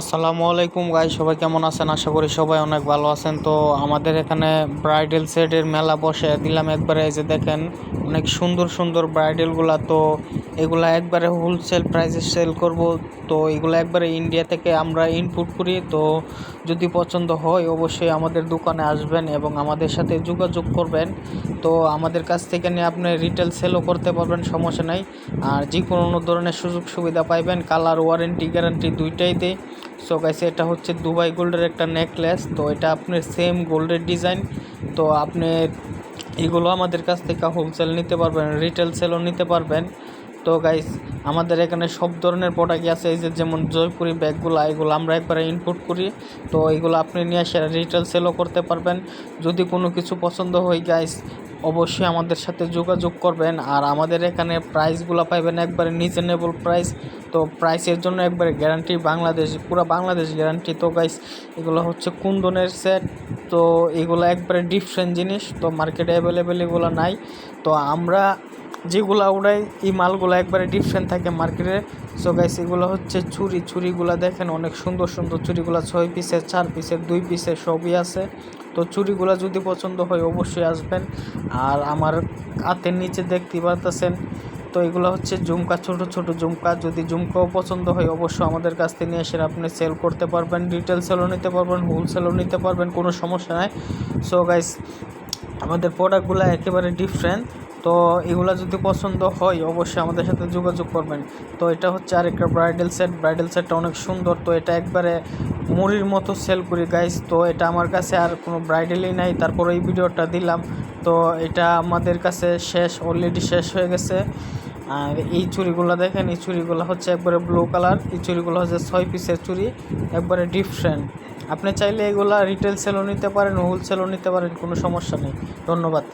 আসসালামু আলাইকুম গাই সবাই কেমন আছেন? আশা করি সবাই অনেক ভালো আছেন। তো আমাদের এখানে ব্রাইডেল সেটের মেলা বসে দিলাম একবারে, এই যে দেখেন, অনেক সুন্দর সুন্দর ব্রাইডেলগুলা তো এগুলা একবারে হোলসেল প্রাইসে সেল করব। তো এগুলো একবারে ইন্ডিয়া থেকে আমরা ইনপুট করি। তো যদি পছন্দ হয়, অবশ্যই আমাদের দোকানে আসবেন এবং আমাদের সাথে যোগাযোগ করবেন। তো আমাদের কাছ থেকে নিয়ে আপনি রিটেল সেলও করতে পারবেন, সমস্যা নাই। আর যে কোনো ধরনের সুযোগ সুবিধা পাইবেন কালার ওয়ারেন্টি গ্যারান্টি দুইটাই দেয় সো গাইস এটা হচ্ছে দুবাই গোল্ডের একটা নেকলেস তো এটা আপনার সেম গোল্ডের ডিজাইন তো আপনি এগুলো আমাদের কাছ থেকে হোলসেল নিতে পারবেন রিটেল সেলও নিতে পারবেন। তো গাইস আমাদের এখানে সব ধরনের প্রোডাক্টই আছে। এই যে যেমন জয়পুরি ব্যাগগুলো, এগুলো আমরা একবারে ইনপুট করি। তো এগুলো আপনি নিয়ে এসে রিটেল সেলও করতে পারবেন। যদি কোনো কিছু পছন্দ হয় গাইস অবশ্যই আমাদের সাথে যোগাযোগ করবেন। আর আমাদের এখানে প্রাইসগুলো পাইবেন একবারে রিজনেবল প্রাইস তো প্রাইসের জন্য একবারে গ্যারান্টি বাংলাদেশ, পুরো বাংলাদেশ গ্যারান্টি তো গাইস এগুলো হচ্ছে কুন্দনের সেট তো এগুলো একবারে ডিফারেন্ট জিনিস। তো মার্কেটে অ্যাভেলেবেল এগুলো নাই। তো আমরা যেগুলো উড়াই, এই মালগুলো একবারে ডিফারেন্ট থাকে মার্কেটে। সো গাইস এগুলো হচ্ছে ছুরি। ছুরিগুলো দেখেন, অনেক সুন্দর সুন্দর ছুরিগুলো, ছয় পিসের চার পিসের দুই পিসের সবই আছে। তো ছুরিগুলো যদি পছন্দ হয়, অবশ্যই আসবেন। আর আমার হাতের নিচে দেখতে পারতেছেন, তো এগুলো হচ্ছে ঝুমকা, ছোট ছোট ঝুমকা। যদি ঝুমকাও পছন্দ হয়, অবশ্যই আমাদের কাছ থেকে নিয়ে এসে আপনি সেল করতে পারবেন রিটেল সেলও নিতে পারবেন হোলসেলও নিতে পারবেন, কোনো সমস্যা নাই। সো গাইস আমাদের প্রোডাক্টগুলো একেবারে ডিফারেন্ট তো এগুলো যদি পছন্দ হয়, অবশ্যই আমাদের সাথে যোগাযোগ করবেন। তো এটা হচ্ছে আরেকটা ব্রাইডাল সেট ব্রাইডাল সেটটা অনেক সুন্দর। তো এটা একবারে মুড়ির মতো সেল করি গাইস তো এটা আমার কাছে আর কোনো ব্রাইডালই নাই। তারপর এই ভিডিওটা দিলাম। তো এটা আমাদের কাছে শেষ অলরেডি শেষ হয়ে গেছে। আর এই চুড়িগুলো দেখেন, এই চুড়িগুলো হচ্ছে একবারে ব্লু কালার এই চুড়িগুলো হচ্ছে ছয় পিসের চুড়ি, একবারে ডিফারেন্ট আপনি চাইলে এগুলা রিটেল সেলও নিতে পারেন হোলসেলও নিতে পারেন, কোনো সমস্যা নেই। ধন্যবাদ।